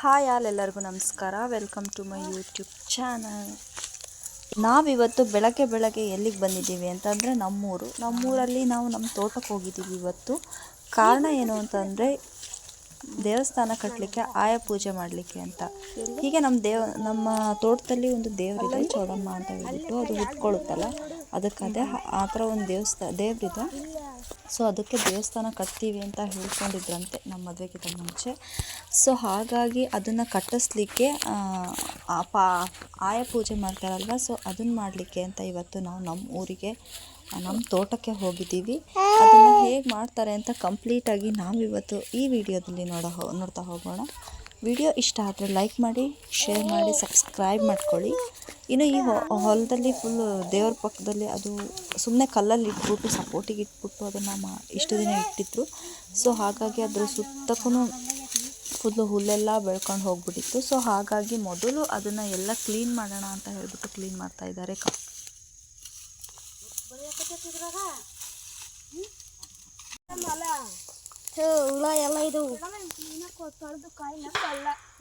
Hi all ಎಲ್ಲರಿಗೂ ನಮಸ್ಕಾರ. Welcome to my YouTube channel ನಾವಿವತ್ತು ಬೆಳಗ್ಗೆ ಬೆಳಗ್ಗೆ ಎಲ್ಲಿಗೆ ಬಂದಿದ್ದೀವಿ ಅಂತಂದರೆ ನಮ್ಮೂರು. ನಮ್ಮೂರಲ್ಲಿ ನಾವು ನಮ್ಮ ತೋಟಕ್ಕೆ ಹೋಗಿದ್ದೀವಿ ಇವತ್ತು. ಕಾರಣ ಏನು ಅಂತಂದರೆ ದೇವಸ್ಥಾನ ಕಟ್ಟಲಿಕ್ಕೆ ಆಯ ಪೂಜೆ ಮಾಡಲಿಕ್ಕೆ ಅಂತ. ಹೀಗೆ ನಮ್ಮ ದೇವ, ನಮ್ಮ ತೋಟದಲ್ಲಿ ಒಂದು ದೇವರಿದೆ ಚೌಡಮ್ಮ ಅಂತ ಹೇಳಿಬಿಟ್ಟು ಅದು ಉಟ್ಕೊಳ್ಳುತ್ತಲ್ಲ ಅದಕ್ಕದೇ ಆ ಥರ ಒಂದು ದೇವಸ್ಥಾನ ದೇವರಿದೆ. ಸೊ ಅದಕ್ಕೆ ದೇವಸ್ಥಾನ ಕಟ್ತೀವಿ ಅಂತ ಹೇಳ್ಕೊಂಡಿದ್ರಂತೆ ನಮ್ಮ ಮದುವೆಗಿಂತ ಮುಂಚೆ. ಸೊ ಹಾಗಾಗಿ ಅದನ್ನು ಕಟ್ಟಿಸ್ಲಿಕ್ಕೆ ಪಾ, ಆಯ ಪೂಜೆ ಮಾಡ್ತಾರಲ್ವ? ಸೊ ಅದನ್ನು ಮಾಡಲಿಕ್ಕೆ ಅಂತ ಇವತ್ತು ನಾವು ನಮ್ಮ ಊರಿಗೆ, ನಮ್ಮ ತೋಟಕ್ಕೆ ಹೋಗಿದ್ದೀವಿ. ಅದನ್ನು ಹೇಗೆ ಮಾಡ್ತಾರೆ ಅಂತ ಕಂಪ್ಲೀಟಾಗಿ ನಾವಿವತ್ತು ಈ ವಿಡಿಯೋದಲ್ಲಿ ನೋಡ ನೋಡ್ತಾ ಹೋಗೋಣ. ವಿಡಿಯೋ ಇಷ್ಟ ಆದರೆ ಲೈಕ್ ಮಾಡಿ ಶೇರ್ ಮಾಡಿ ಸಬ್ಸ್ಕ್ರೈಬ್ ಮಾಡ್ಕೊಳ್ಳಿ. ಇನ್ನು ಈ ಹೊಲದಲ್ಲಿ ಫುಲ್ಲು ದೇವ್ರ ಪಕ್ಕದಲ್ಲಿ ಅದು ಸುಮ್ಮನೆ ಕಲ್ಲಲ್ಲಿ ಇಟ್ಬಿಟ್ಟು ಸಪೋರ್ಟಿಗೆ ಇಟ್ಬಿಟ್ಟು ಅದನ್ನು ಮಾ, ಇಷ್ಟು ದಿನ ಇಟ್ಟಿದ್ರು. ಸೊ ಹಾಗಾಗಿ ಅದ್ರ ಸುತ್ತಕ್ಕೂ ಫುಲ್ಲು ಹುಲ್ಲೆಲ್ಲ ಬೆಳ್ಕೊಂಡು ಹೋಗ್ಬಿಟ್ಟಿತ್ತು. ಸೊ ಹಾಗಾಗಿ ಮೊದಲು ಅದನ್ನು ಎಲ್ಲ ಕ್ಲೀನ್ ಮಾಡೋಣ ಅಂತ ಹೇಳಿಬಿಟ್ಟು ಕ್ಲೀನ್ ಮಾಡ್ತಾ ಇದ್ದಾರೆ ಕ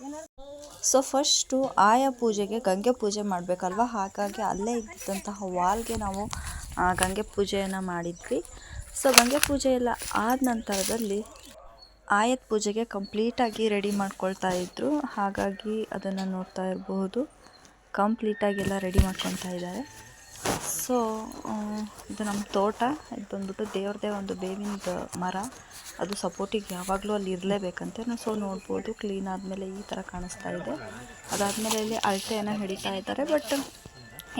ಎಲ್ಲ ಸೊ ಫಸ್ಟು ಆಯಾ ಪೂಜೆಗೆ ಗಂಗೆ ಪೂಜೆ ಮಾಡಬೇಕಲ್ವಾ? ಹಾಗಾಗಿ ಅಲ್ಲೇ ಇದ್ದಂತಹ ವಾಲ್ಗೆ ನಾವು ಗಂಗೆ ಪೂಜೆಯನ್ನು ಮಾಡಿದ್ವಿ. ಸೊ ಗಂಗೆ ಪೂಜೆ ಎಲ್ಲ ಆದ ನಂತರದಲ್ಲಿ ಆಯತ್ ಪೂಜೆಗೆ ಕಂಪ್ಲೀಟಾಗಿ ರೆಡಿ ಮಾಡ್ಕೊಳ್ತಾ ಇದ್ದರು ಹಾಗಾಗಿ ಅದನ್ನು ನೋಡ್ತಾ ಇರಬಹುದು. ಕಂಪ್ಲೀಟಾಗಿ ಎಲ್ಲ ರೆಡಿ ಮಾಡ್ಕೊತಾ ಇದ್ದಾರೆ. ಸೊ ಇದು ನಮ್ಮ ತೋಟ. ಇದು ಬಂದ್ಬಿಟ್ಟು ದೇವ್ರದೇ ಒಂದು ಬೇವಿನ ಮರ. ಅದು ಸಪೋರ್ಟಿಗೆ ಯಾವಾಗಲೂ ಅಲ್ಲಿ ಇರಲೇಬೇಕಂತೆ. ಸೊ ನೋಡ್ಬೋದು ಕ್ಲೀನ್ ಆದಮೇಲೆ ಈ ಥರ ಕಾಣಿಸ್ತಾ ಇದೆ. ಅದಾದಮೇಲೆ ಇಲ್ಲಿ ಅಳತೆಯನ್ನು ಹಿಡಿತಾ ಇದ್ದಾರೆ. ಬಟ್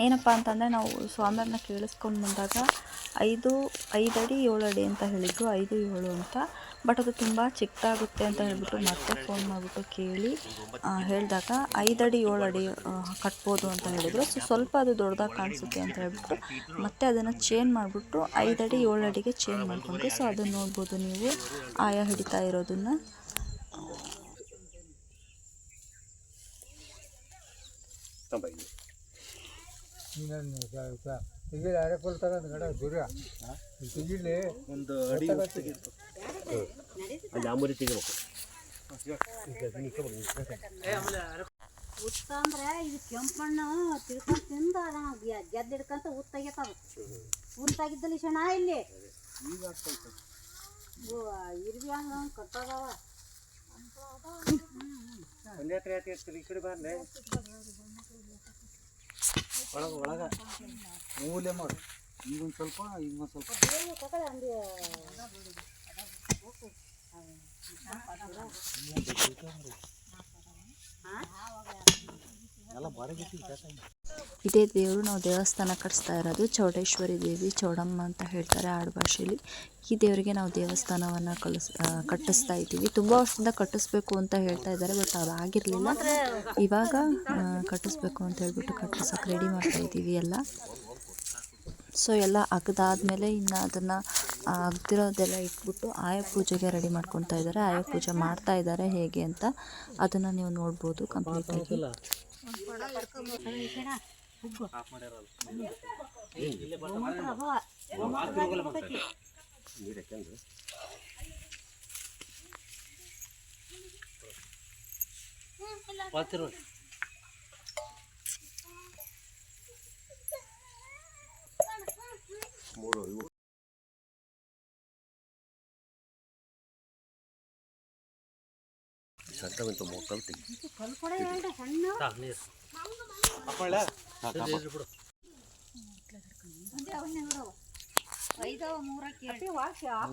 ಏನಪ್ಪ ಅಂತಂದರೆ ನಾವು ಸ್ವಾಮಿಯನ್ನ ಕೇಳಿಸ್ಕೊಂಡು ಬಂದಾಗ ಐದು ಐದು ಅಡಿ ಏಳು ಅಡಿ ಅಂತ ಹೇಳಿದ್ದು, ಐದು, ಏಳು ಅಂತ. ಬಟ್ ಅದು ತುಂಬ ಚಿಕ್ಕದಾಗುತ್ತೆ ಅಂತ ಹೇಳಿಬಿಟ್ಟು ಮತ್ತೆ ಫೋನ್ ಮಾಡಿಬಿಟ್ಟು ಕೇಳಿ ಹೇಳಿದಾಗ ಐದು ಅಡಿ ಏಳು ಅಡಿ ಕಟ್ಬೋದು ಅಂತ ಹೇಳಿದರು. ಸೊ ಸ್ವಲ್ಪ ಅದು ದೊಡ್ಡದಾಗಿ ಕಾಣಿಸುತ್ತೆ ಅಂತ ಹೇಳಿಬಿಟ್ಟು ಮತ್ತೆ ಅದನ್ನು ಚೇಂಜ್ ಮಾಡಿಬಿಟ್ಟು ಐದು ಅಡಿ ಏಳು ಅಡಿಗೆ ಚೇಂಜ್ ಮಾಡಿಕೊಂಡ್ರು ಸೊ ಅದನ್ನು ನೋಡ್ಬೋದು ನೀವು. ಆಯಾ ಹಿಡಿತಾ ಇರೋದನ್ನು. ತೆಗಿಲಿ ಅರೆ ತಗೊಂಡು ಗಡ ದುರ್ಯ ತೆಗಿಲಿ ಒಂದು ಅಡಿ ಅಲ್ಲಿ ಆಮೂರಿ ತೆಗಿಬೇಕು ಉತ್ತ ಅಂದ್ರೆ ಇದು ಕೆಂಪಣ್ಣ ತಿಳ್ಕೊಂಡ್ ತಿಂದ ಗೆದ್ದ ಹಿಡ್ಕಂತ ಉತ್ತ ತೆಗಿತಾವ ಉನ್ ತೆಗಿದ್ದಲ್ಲಿ ಶಣ ಇಲ್ಲಿ ಇರ್ವಿ ಹಂಗ ಕಟ್ಟೋದವ ಒಂದೇ ಈ ಕಡೆ ಬಂದೆ ಒಳಗ. ಒಳಗ ಮೂಲೆ ಮಾಡು. ಈಗ ಒಂದು ಸ್ವಲ್ಪ ಈಗ ಒಂದು ಸ್ವಲ್ಪ ಎಲ್ಲ ಬಾಡಿಗೆ ಇದೇ ದೇವರು ನಾವು ದೇವಸ್ಥಾನ ಕಟ್ಟಿಸ್ತಾ ಇರೋದು ಚೌಡೇಶ್ವರಿ ದೇವಿ ಚೌಡಮ್ಮ ಅಂತ ಹೇಳ್ತಾರೆ ಆಡುಭಾಷೆಯಲ್ಲಿ ಈ ದೇವರಿಗೆ ನಾವು ದೇವಸ್ಥಾನವನ್ನು ಕಳಿಸ್ ಕಟ್ಟಿಸ್ತಾ ಇದ್ದೀವಿ. ತುಂಬ ವರ್ಷದಿಂದ ಕಟ್ಟಿಸ್ಬೇಕು ಅಂತ ಹೇಳ್ತಾ ಇದ್ದಾರೆ, ಬಟ್ ಅದು ಆಗಿರಲಿಲ್ಲ. ಇವಾಗ ಕಟ್ಟಿಸ್ಬೇಕು ಅಂತ ಹೇಳ್ಬಿಟ್ಟು ಕಟ್ಟಿಸೋಕೆ ರೆಡಿ ಮಾಡ್ತಾ ಇದ್ದೀವಿ ಎಲ್ಲ. ಸೊ ಎಲ್ಲ ಅಗ್ದಾದ್ಮೇಲೆ ಇನ್ನು ಅದನ್ನು ಅಗ್ದಿರೋದೆಲ್ಲ ಇಟ್ಬಿಟ್ಟು ಆಯ ಪೂಜೆಗೆ ರೆಡಿ ಮಾಡ್ಕೊತಾ ಇದ್ದಾರೆ. ಆಯ ಪೂಜೆ ಮಾಡ್ತಾ ಇದ್ದಾರೆ. ಹೇಗೆ ಅಂತ ಅದನ್ನು ನೀವು ನೋಡ್ಬೋದು ಕಂಪ್ಲೀಟಾಗಿ ಆಗಿ. ಮೂರು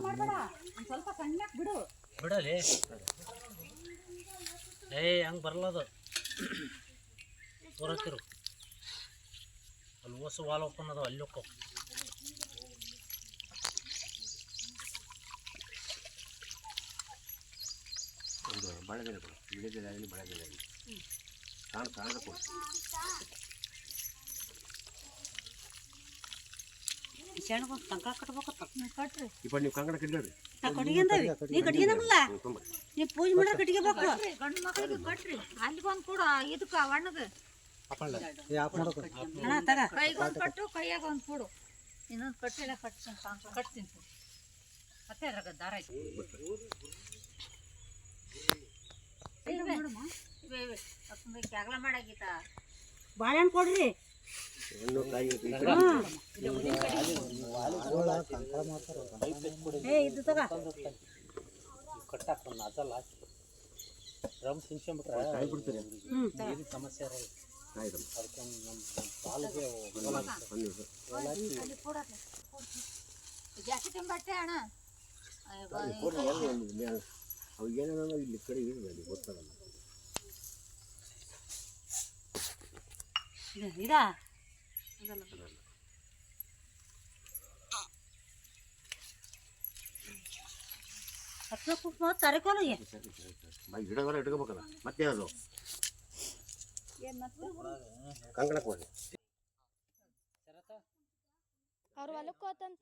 ಮಾಡ್ಬೇಡ. ಒಂದ್ ಸ್ವಲ್ಪ ಸಣ್ಣಕ್ ಬಿಡು. ಬಿಡಲಿ. ಏ ಹಂಗೆ ಬರಲ್ಲ ಅದು. ತೋರತ್ತಿರು. ಅಲ್ಲಿ ಓಸು ವಾಲ್ ಓಪನ್ ಅದಾವ ಅಲ್ಲಿ ಹೋಕ್ಕೋ ಒಂದು ಬಾಳೆದೆಲೆ ಕೊಡು ಬಾಳೆದೆಲೆ ಆಗಲಿ ಕಾಣ ಕಾಣದ ಕೊಡು. ಕಟ್ರಿ. ಇಪ್ಪ ನೀವು ಕಟ್ಕೊಂಡವಿ ನೀ ತುಂಬ. ನೀ ಪೂಜೆ ಮಾಡೋ ಕಟ್ಕೋಬೇಕು ಗಂಡು ಮಕ್ಕಳಿಗೆ ಕಟ್ರಿ. ಅಲ್ಲಿ ಬಂದು ಕೂಡ ಇದಕ್ಕ ಒಣ್ಣಗ ಯಾಕೆ ಮಾಡೋದು ಹಣ ತಗ. ಕೈಗೊಂದು ಕಟ್ಟು ಕೈಯಾಗ ಒಂದು ಕೊಡು. ಇನ್ನೊಂದು ಕಟ್ಟಿಲ್ಲ ಕಟ್ತೀನಿ ಕಟ್ತೀನಿ ಮತ್ತೆ ಅದ್ರಾಗ ದಾರ ಐತಿ. ಬಾಳೆಹಣ್ಣು ಕೊಡ್ರಿ. ಏ ಇದು ತಗ. ಕಾಯಿ ಬಿಡ್ತೀರಿ. ಹ್ಮ್. ಕಾಯಿ ಜಾಸ್ತಿ ತಿಂಬಟ್ಟೆ ಅಣ್ಣ. ಅವು ಏನೇನೋ ಇಲ್ಲಿ ಕಡೆ ಇದೆ ಗೊತ್ತಾಗಲ್ಲ. ಇದು ಗಿಡಗಳ ಇಟ್ಕೋಬೇಕಲ್ಲ. ಮತ್ತೆ ಅದು ಕಂಕಣಕ್ಕೆ ಹೋಗಿ ಅವ್ರು ಹೊಲಕ್ಕೆ ಹೋತಂತ.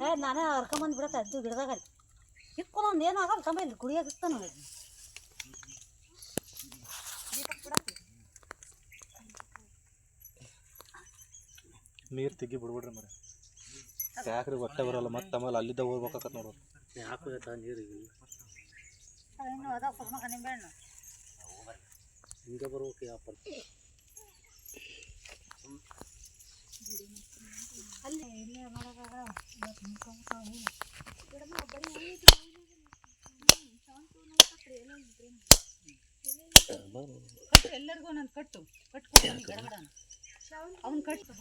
ಏ ನಾನೇ ಹರ್ಕೊಂಬಂದು ಬಿಡತ್ತೆ ಅದು ಗಿಡದಾಗ ಇಕ್ಕೊಂದು ಏನು ಆಗಲ್ಲ ಕಂಬ ಇಲ್ಲಿ ಕುಡಿಯೋಕೆ ಇಸ್ತಾನ ನೀರು ತೆಗಿ ಬಿಡ್ಬಿಡ್ರಿ ಮರ. ಯಾಕ್ರಿ ಹೊಟ್ಟೆ ಬರಲ್ಲ ಮತ್ತೆ ಆಮೇಲೆ ಅಲ್ಲಿದ್ದ ಹೋಗ್ಬೇಕಾಕತ್ ನೋಡೋದು ಯಾಕೆ ನೀರು ಹಿಂಗೆ ಬರ್ಬೇಕು ಯಾವ ಅಲ್ಲಿ ಇಲ್ಲೇ ಮಾಡೋದಾಗ ಇವತ್ತು ಮುಖ ಎಲ್ಲರಿಗೂ ಒಂದೊಂದು ಕಟ್ಟು ಕಟ್ಕೊಡ್ತೀನಿ ಗಡಗಡ ಅವ್ನು ಕಟ್ಟು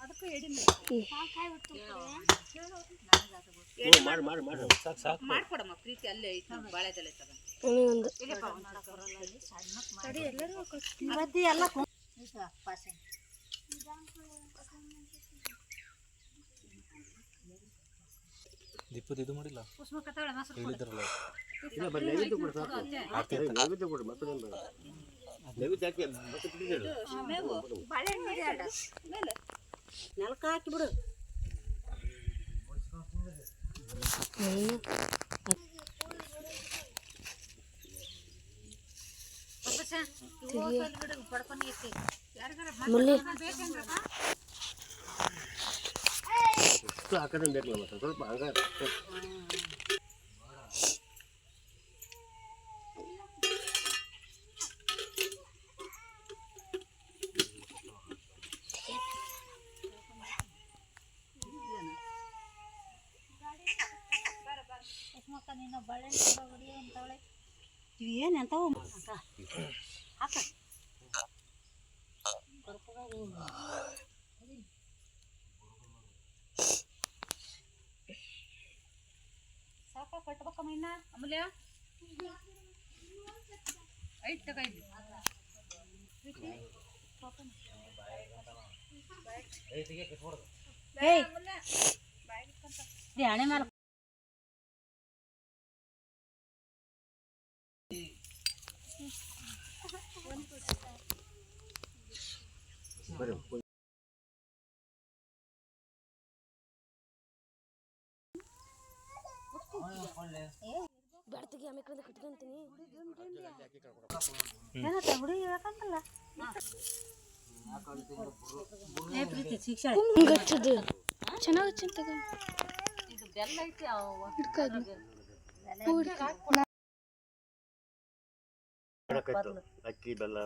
ಅದಕ್ಕೂ ಎಡಿ ಮಾಡ್ಕೊಡಮ್ಮ ಪ್ರೀತಿ ಅಲ್ಲೇ ಐತೆ. ಬಾಳೆದೆಲೆ ತಗ ಮದ್ದಿ ಎಲ್ಲ ಪಾಸೆ ದೀಪದ ಇದು ಮಾಡಿಲ್ಲ. ಹೇಳಿದ್ರಲ್ಲ. ಇಲ್ಲ ಬರೀ ನೈವೇದ್ಯ ಕೊಡಿ ಸಾಕು ಏ, ನೈವೇದ್ಯ ಕೊಡಿ ಮತ್ತೆ ಬೇಡ ನೈವೇದ್ಯ ಹಾಕಿ ಮತ್ತೆ ಕುಡಿದಿಲ್ಲ ನೆಲಕ್ಕೆ ಹಾಕಿ ಬಿಡು ಇಷ್ಟು ಹಾಕೋದೇ ಬೇಕಲ್ಲ ಮತ್ತೆ ಸ್ವಲ್ಪ ಹಂಗ ಇವು ಏನು ಎಂತವು ಹಾಕ ಸಾಕ ಕಟ್ಬೇಕಮ್ಮ ಇನ್ನ ಅಮೂಲ್ಯ ಐದು ತಗ ಐದು ಏಯ್ ಹಣೆ ಮೇಲೆ ಹೇಳ್ಕಂತಲ್ಲ ಏ ಪ್ರೀತಿ ಶಿಕ್ಷಣ ಚೆನ್ನಾಗಿ ಮಾಡಕ್ಕಾಯ್ತು ಅಕ್ಕಿ ಬೆಲ್ಲ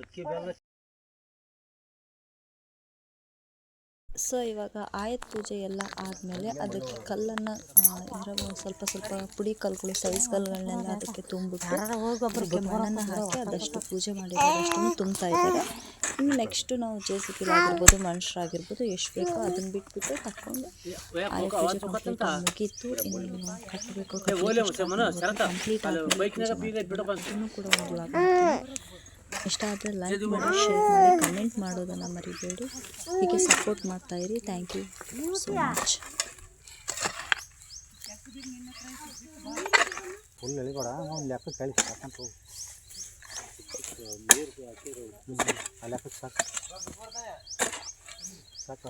ಅಕ್ಕಿ ಬೆಲ್ಲ ಸೊ ಇವಾಗ ಆಯುಧ ಪೂಜೆ ಎಲ್ಲ ಆದಮೇಲೆ ಅದಕ್ಕೆ ಕಲ್ಲನ್ನು ಇರೋ ಸ್ವಲ್ಪ ಸ್ವಲ್ಪ ಪುಡಿ ಕಲ್ಲುಗಳು ಸೈಜ್ ಕಲ್ಲುಗಳನ್ನೆಲ್ಲ ಅದಕ್ಕೆ ತುಂಬಿಟ್ಟು ಅದಕ್ಕೆ ಮಣ್ಣನ್ನು ಹಾಕಿ ಅದಷ್ಟು ಪೂಜೆ ಮಾಡಿ ಅಷ್ಟನ್ನು ತುಂಬ್ತಾ ಇದ್ದಾರೆ. ಇನ್ನು ನೆಕ್ಸ್ಟು ನಾವು ಜೆ ಸಿ ಆಗಿರ್ಬೋದು ಮನುಷ್ಯರಾಗಿರ್ಬೋದು ಎಷ್ಟು ಬೇಕೋ ಅದನ್ನು ಬಿಟ್ಬಿಟ್ಟು ತಕ್ಕೊಂಡು ಆಯುಧ ಪೂಜೆ ಕಂಪ್ಲೀಟ್ ಮುಗೀತು. ಇನ್ನು ಕಟ್ಟಬೇಕು ಕಂಪ್ಲೀಟ್ ಆದಮೇಲೆ ಕೂಡ ಒಂದು. ಇಷ್ಟ ಆದರೆ ಲೈಕ್ ಮಾಡಿ ಶೇರ್ ಮಾಡಿ ಕಮೆಂಟ್ ಮಾಡೋದನ್ನು ಮರಿಬೇಡಿ. ಹೀಗೆ ಸಪೋರ್ಟ್ ಮಾಡ್ತಾ ಇರಿ. Thank you so much full ಎಳಿಬೇಡ ಒಂದು ಲೆಕ್ಕ ಕಳಿ ಸಾಕಂತ ಹೋಗು. ಆ ಲೆಕ್ಕಕ್ಕೆ ಸಾಕು. ಸಾಕು.